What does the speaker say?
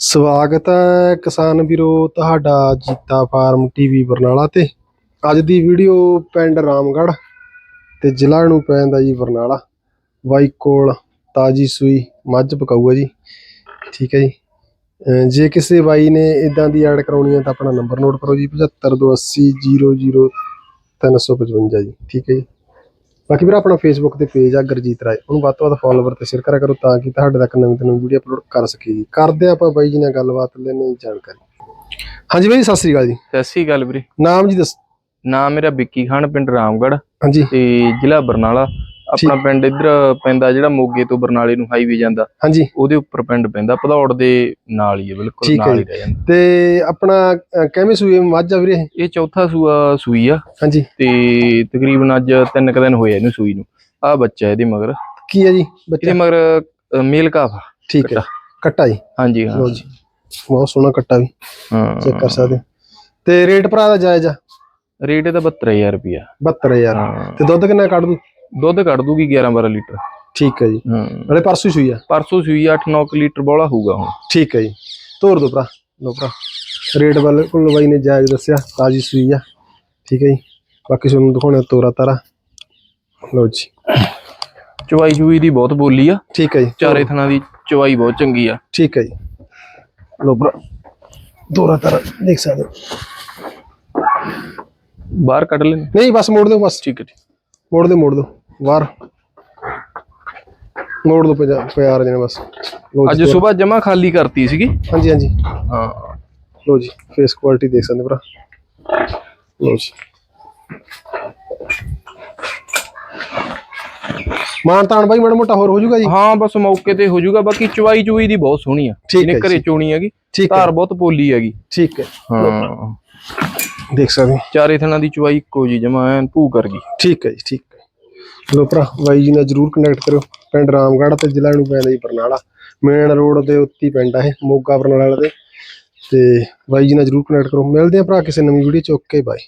ਸਵਾਗਤ ਹੈ ਕਿਸਾਨ ਵੀਰੋ ਤੁਹਾਡਾ ਜੀਤਾ ਫਾਰਮ ਟੀਵੀ ਬਰਨਾਲਾ ਤੇ। ਅੱਜ ਦੀ ਵੀਡੀਓ ਪਿੰਡ ਰਾਮਗੜ੍ਹ ਤੇ ਜ਼ਿਲ੍ਹਾ ਨੂੰ ਪੈਂਦਾ ਜੀ ਬਰਨਾਲਾ। ਬਾਈ ਕੋਲ ਤਾਜੀ ਸੂਈ ਮੱਝ ਪਕਾਊਗਾ ਜੀ। ਠੀਕ ਹੈ ਜੀ। ਜੇ ਕਿਸੇ ਬਾਈ ਨੇ ਇਦਾਂ ਦੀ ਐਡ ਕਰਾਉਣੀ ਹੈ ਤਾਂ ਆਪਣਾ ਨੰਬਰ ਨੋਟ ਕਰੋ ਜੀ 7528000355 ਜੀ। ਠੀਕ ਹੈ ਜੀ। ਬਾਕੀ ਵੀਰ ਆਪਣਾ ਫੇਸਬੁੱਕ ਤੇ ਪੇਜ ਆ ਗੁਰਜੀਤ ਰਾਏ। ਉਹਨੂੰ ਵੱਧ ਤੋਂ ਵੱਧ ਫੋਲੋਵਰ ਤੇ ਸ਼ੇਅਰ ਕਰਿਆ ਕਰੋ ਤਾਂ ਕਿ ਤੁਹਾਡੇ ਤੱਕ ਨਵੀਂ ਤੋਂ ਨਵੀਂ ਵੀਡੀਓ ਅਪਲੋਡ ਕਰ ਸਕੀਏ ਜੀ। ਕਰਦੇ ਆਪਾਂ ਬਾਈ ਜੀ ਨਾਲ ਗੱਲਬਾਤ ਲੈਣੇ ਜਾਣਕਾਰੀ। ਹਾਂਜੀ ਬਾਈ ਸਤਿ ਸ੍ਰੀ ਅਕਾਲ ਜੀ। ਸਤਿ ਸ੍ਰੀ ਅਕਾਲ ਵੀਰੇ। ਨਾਮ ਜੀ ਦੱਸ। ਨਾਮ ਮੇਰਾ ਵਿੱਕੀ ਖਾਨ ਪਿੰਡ ਰਾਮਗੜ੍ਹ ਹਾਂਜੀ। ਤੇ ਜ਼ਿਲ੍ਹਾ ਬਰਨਾਲਾ। ਆਪਣਾ ਪਿੰਡ ਇੱਧਰ ਪੈਂਦਾ ਜਿਹੜਾ ਮੋਗੇ ਤੋਂ ਬਰਨਾਲੇ ਨੂੰ ਹਾਈਵੇ ਜਾਂਦਾ ਹਾਂਜੀ। ਉਹਦੇ ਉੱਪਰ ਪਿੰਡ ਪੈਂਦਾ ਭਦੌੜ ਦੇ ਨਾਲ ਹੀ ਹੈ ਬਿਲਕੁਲ ਠੀਕ ਹੈ ਨਾਲ ਹੀ। ਰਹਿ ਜਾਂਦਾ। ਤੇ ਆਪਣਾ ਅਹ, ਕਿਵੇਂ ਸੂਏ ਮੱਝ ਆ ਵੀਰੇ ਇਹ? ਇਹ ਚੌਥਾ ਸੂਆ ਸੂਈ ਆ। ਹਾਂਜੀ। ਤੇ ਤਕਰੀਬਨ ਅੱਜ ਤਿੰਨ ਕੁ ਦਿਨ ਹੋਏ ਆ ਇਹਨੂੰ ਸੂਈ ਨੂੰ। ਆ ਬੱਚਾ ਇਹਦੇ ਮਗਰ। ਕੀ ਹੈ ਜੀ ਇਹਦੇ ਬੱਚਾ ਮਗਰ ਅ, ਮੇਲ ਕਾਫ ਠੀਕ ਹੈ ਕੱਟਾ। ਜੀ। ਹਾਂਜੀ ਹਾਂ। ਲੋ ਜੀ। ਬਹੁਤ ਸੋਹਣਾ ਕੱਟਾ ਵੀ। ਹਾਂ। ਚੈੱਕ ਕਰ ਸਕਦੇ ਹੋ। ਤੇ ਰੇਟ ਭਰਾ ਦਾ ਜਾਇਜ਼ ਆ? ਰੇਟ ਇਹਦਾ 72000 ਰੁਪਿਆ 72000 ਹਾਂ। ਤੇ ਦੁੱਧ ਕਿੰਨਾ ਕੱਢ ਦੂ? ਦੁੱਧ ਕੱਢ ਦੂਗੀ 11 12 ਲੀਟਰ। ਠੀਕ ਹੈ ਜੀ। ਹਾਂ। ਨਾਲੇ ਪਰਸੋਂ ਹੀ ਸੂਈ ਆ। ਪਰਸੋਂ ਸੂਈ 8-9 ਲੀਟਰ ਬੋਲਾ ਹੋਊਗਾ ਹੁਣ। ਠੀਕ ਹੈ ਜੀ। ਤੋਰ ਦੋ ਭਰਾ ਲੋ ਭਰਾ। ਰੇਟ ਬਿਲਕੁਲ ਬਾਈ ਨੇ ਜਾਇਜ਼ ਦੱਸਿਆ ਤਾਜੀ ਸੂਈ ਆ। ਠੀਕ ਹੈ ਜੀ। ਬਾਕੀ ਤੁਹਾਨੂੰ ਦਿਖਾਉਣਾ ਤੋਰਾ ਤਾਰਾ। ਲੋ ਜੀ। ਚਵਾਈ ਚੂਈ ਦੀ ਬਹੁਤ ਬੋਲੀ ਆ। ਠੀਕ ਹੈ ਜੀ। ਚਾਰੇ ਥਣਾ ਦੀ ਚਵਾਈ ਬਹੁਤ ਚੰਗੀ ਆ। ਠੀਕ ਹੈ ਜੀ। ਲੋ ਭਰਾ ਤੋਰਾ ਤਾਰਾ ਦੇਖ ਸਕਦੇ ਹੋ। ਬਾਹਰ ਕੱਢ ਲੈਣ ਨਹੀਂ ਬਸ ਮੋੜ ਦਿਓ ਬਸ। ਠੀਕ ਹੈ ਠੀਕ ਮੋੜ ਦਿਓ ਮੋੜ ਦਿਓ ਬਾਹਰ। ਮੋੜ ਪਿਆ- ਪਿਆਰ ਜਣੇ ਬਸ। ਅੱਜ ਸਵੇਰ ਜਮਾ ਖਾਲੀ ਕਰਤੀ ਸੀਗੀ। ਹਾਂਜੀ ਹਾਂਜੀ। ਹਾਂ। ਲੋ ਜੀ ਫੇਸ ਕੁਆਲਿਟੀ ਦੇਖ ਸਕਦੇ ਭਰਾ। ਲੋ ਜੀ। ਮਾਨ ਤਾਨ ਬਾਈ ਮਾੜਾ ਮੋਟਾ ਹੋਰ ਹੋ ਜਾਊਗਾ ਜੀ? ਹਾਂ ਬਸ ਮੌਕੇ ਤੇ ਹੋ ਜਾਊਗਾ ਬਾਕੀ ਚਵਾਈ ਚੂਈ ਦੀ ਬਹੁਤ ਸੋਹਣੀ ਆ। ਠੀਕ ਹੈ ਘਰੇ ਜੀ। ਚੋਣੀ ਹੈਗੀ ਠੀਕ ਹੈ। ਧਾਰ ਬਹੁਤ ਪੋਲੀ ਹੈਗੀ। ਠੀਕ ਹੈ। ਹਾਂ। ਦੇਖ ਸਕਦੇ ਹੋ। ਚਾਰੇ ਥਣਾ ਦੀ ਚਵਾਈ ਇੱਕੋ ਜੀ ਜਮਾ ਐਨ ਭੂ ਕਰ ਗਈ। ਠੀਕ ਹੈ ਜੀ ਠੀਕ ਹੈ। ਲੋ ਭਰਾ ਬਾਈ ਜੀ ਨਾਲ ਜਰੂਰ ਕਨੈਕਟ ਕਰੋ ਪਿੰਡ ਰਾਮਗੜ੍ਹ ਤੇ ਜ਼ਿਲ੍ਹਾ ਨੂੰ ਪੈਂਦਾ ਜੀ ਬਰਨਾਲਾ। ਮੇਨ ਰੋਡ ਦੇ ਉੱਤੇ ਹੀ ਪਿੰਡ ਇਹ ਮੋਗਾ ਬਰਨਾਲਾ ਦੇ। ਤੇ ਬਾਈ ਜੀ ਨਾਲ ਜਰੂਰ ਕਨੈਕਟ ਕਰੋ। ਮਿਲਦੇ ਆ ਭਰਾ ਕਿਸੇ ਨਵੀਂ ਵੀਡੀਓ ਚ। Okay bye